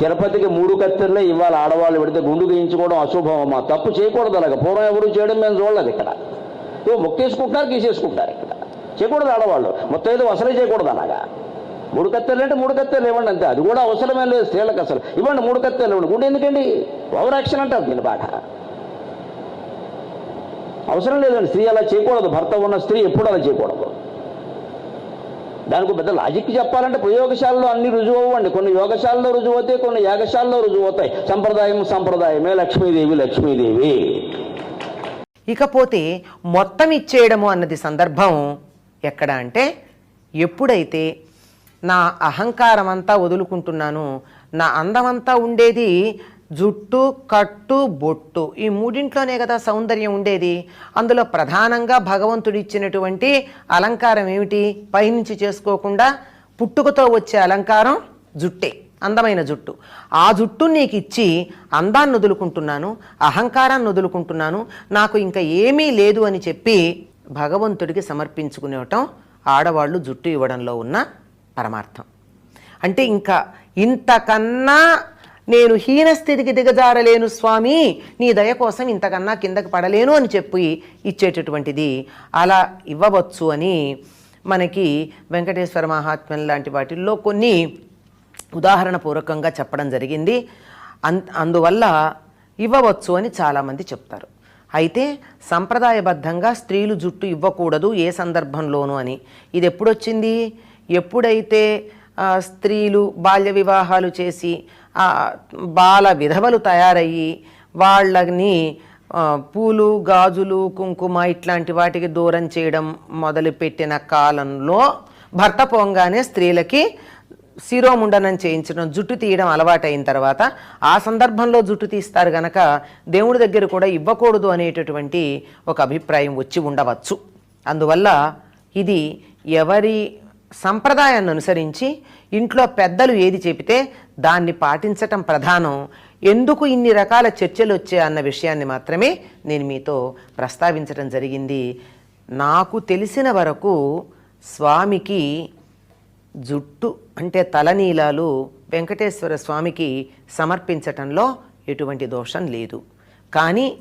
తిరుపతికి మూడు కత్తెరలే ఇవాళ ఆడవాళ్ళు పెడితే గుండు గీయించుకోవడం అశుభం అమ్మా తప్పు చేయకూడదు అలాగ. పూర్వం ఎవరు చేయడం మేము చూడలేదు ఇక్కడ. ఇవో మొక్కేసుకుంటున్నారు గీసేసుకుంటారు ఇక్కడ. చేయకూడదు ఆడవాళ్ళు. మొత్తం ఏదో అసలే చేయకూడదు అలాగా. మూడు కత్తెలు అంటే మూడు కత్తెలు ఇవ్వండి అంతే. అది కూడా అవసరమే లేదు స్త్రీలకు అసలు. ఇవ్వండి మూడు కత్తెలు ఇవ్వండి. గుండె ఎందుకండి? ఓవర్ యాక్షన్ అంటారు దీని బాట. అవసరం లేదండి. స్త్రీ అలా చేయకూడదు. భర్త ఉన్న స్త్రీ ఎప్పుడు అలా చేయకూడదు. దానికి పెద్ద లాజిక్ చెప్పాలంటే ప్రయోగశాలలో అన్ని రుజువు అవ్వండి కొన్ని యోగశాలలో రుజువు అవుతాయి కొన్ని యాగశాలలో రుజువు అవుతాయి సంప్రదాయం సంప్రదాయమే. లక్ష్మీదేవి లక్ష్మీదేవి. ఇకపోతే మొత్తం ఇచ్చేయడము అన్నది సందర్భం ఎక్కడ అంటే ఎప్పుడైతే నా అహంకారం అంతా వదులుకుంటున్నాను నా అందమంతా ఉండేది జుట్టు కట్టు బొట్టు ఈ మూడింట్లోనే కదా సౌందర్యం ఉండేది. అందులో ప్రధానంగా భగవంతుడు ఇచ్చినటువంటి అలంకారం ఏమిటి? పైనుంచి చేసుకోకుండా పుట్టుకతో వచ్చే అలంకారం జుట్టే అందమైన జుట్టు. ఆ జుట్టు నీకు ఇచ్చి అందాన్ని వదులుకుంటున్నాను అహంకారాన్ని వదులుకుంటున్నాను నాకు ఇంకా ఏమీ లేదు అని చెప్పి భగవంతుడికి సమర్పించుకునేవటం ఆడవాళ్ళు జుట్టు ఇవ్వడంలో ఉన్న పరమార్థం. అంటే ఇంకా ఇంతకన్నా నేను హీనస్థితికి దిగజారలేను స్వామి. నీ దయ కోసం ఇంతకన్నా కిందకి పడలేను అని చెప్పి ఇచ్చేటటువంటిది అలా ఇవ్వవచ్చు అని మనకి వెంకటేశ్వర మహాత్మ్యం లాంటి వాటిల్లో కొన్ని ఉదాహరణ పూర్వకంగా చెప్పడం జరిగింది. అన్ అందువల్ల ఇవ్వవచ్చు అని చాలామంది చెప్తారు. అయితే సంప్రదాయబద్ధంగా స్త్రీలు జుట్టు ఇవ్వకూడదు ఏ సందర్భంలోనూ అని. ఇది ఎప్పుడొచ్చింది? ఎప్పుడైతే స్త్రీలు బాల్య వివాహాలు చేసి బాల విధవలు తయారయ్యి వాళ్ళని పూలు గాజులు కుంకుమ ఇట్లాంటి వాటికి దూరం చేయడం మొదలుపెట్టిన కాలంలో భర్త పోంగానే స్త్రీలకి శిరోముండనం చేయించడం జుట్టు తీయడం అలవాటైన తర్వాత ఆ సందర్భంలో జుట్టు తీస్తారు గనక దేవుడి దగ్గర కూడా ఇవ్వకూడదు అనేటటువంటి ఒక అభిప్రాయం వచ్చి ఉండవచ్చు. అందువల్ల ఇది ఎవరి సంప్రదాయాన్ని అనుసరించి ఇంట్లో పెద్దలు ఏది చెబితే దాన్ని పాటించటం ప్రధానం. ఎందుకు ఇన్ని రకాల చర్చలు వచ్చాయి అన్న విషయాన్ని మాత్రమే నేను మీతో ప్రస్తావించడం జరిగింది. నాకు తెలిసిన వరకు స్వామికి జుట్టు అంటే తలనీలాలు వెంకటేశ్వర స్వామికి సమర్పించటంలో ఎటువంటి దోషం లేదు. కానీ